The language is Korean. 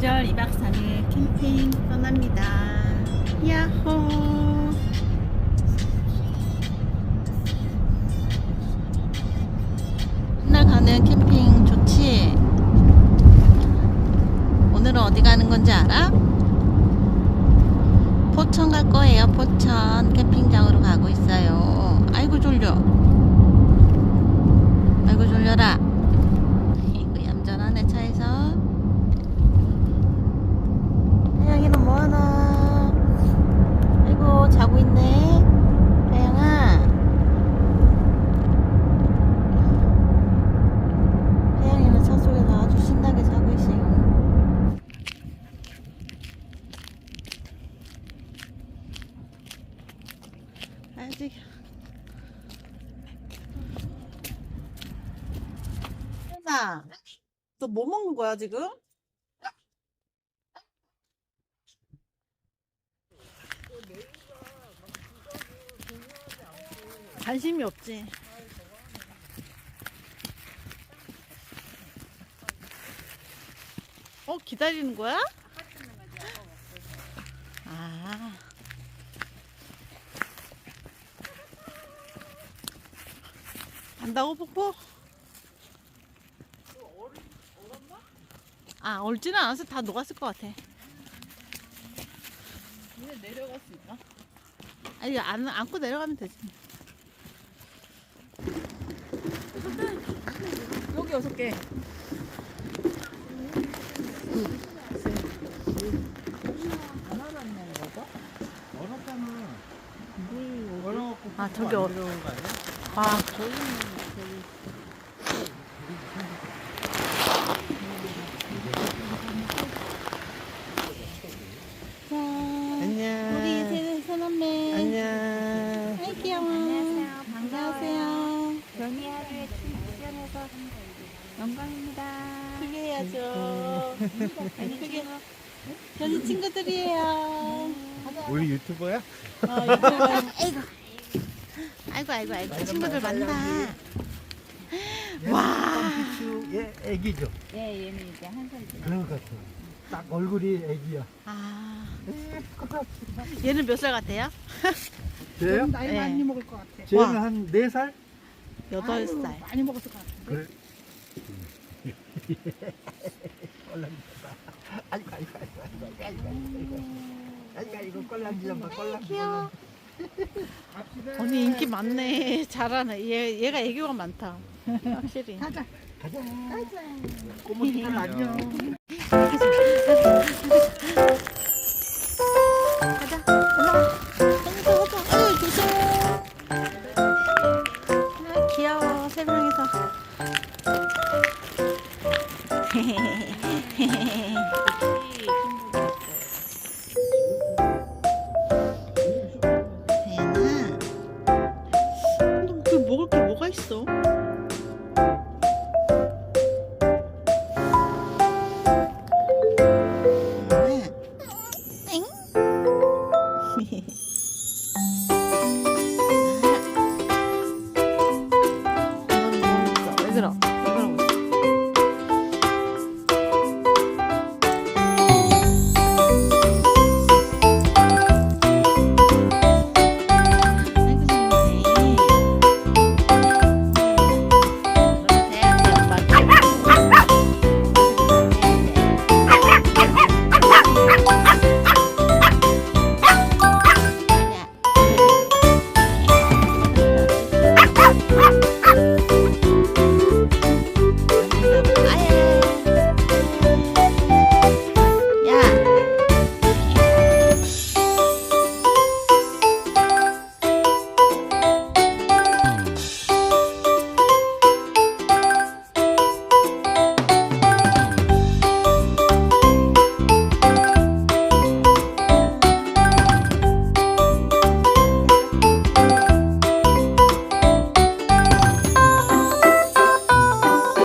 명절 2박 3일 캠핑 떠납니다. 야호! 맨날 가는 캠핑 좋지? 오늘은 어디 가는 건지 알아? 포천 갈 거예요. 포천 캠핑장으로 가고 있어요. 아이고 졸려. 아이고 졸려라. 이거 얌전하네 차에서. 하영이는 뭐하나? 아이고 자고 있네. 하영아. 하영이는 차 속에서 아주 신나게 자고 있어요. 아직 혜나 너 뭐 먹는 거야 지금? 관심이 없지 어 기다리는 거야? 아 간다고 뽀뽀? 아 얼지는 않아서 다 녹았을 것 같아 위에 내려갈 수 있나? 아니 안, 안고 내려가면 되지 여기 여섯 개. 안 알았네, 이거. 얼었잖아. 물 얼어갖고 아, 또 저기 안 얼- 내려온 거 아니야? 아 자, 안녕. 우리 세, 새남매 안녕. 아이 귀여워 안녕하세요. 안녕하세요 연희 하루에 출연해서 영광입니다. 크게 해야죠 크게 저희 친구들이에요 우리 유튜버야? 어, 유튜브 아이고 아이고 아이고 아이고 친구들 많다 와. पि추 얘 애기죠? 예, 얘는 이제 한 살이죠. 그런 것 같아. 딱 얼굴이 애기야. 아 얘는 몇 살 같아요? 쟤요? 나이 네. 많이 먹을 것 같아. 쟤는 와. 한 4살? 여덟 아유, 살 많이 먹었을 것 같아. 그래. 꼴랑이 아이고 아이고 아이고 아이고 아이고 아이고 아이고 아이고 귀여워 갑시다. 언니 인기 많네 잘하네 얘, 얘가 애교가 많다 확실히 가자. 가자. 꼬무기들 안녕. 가자 있어. 얘들아.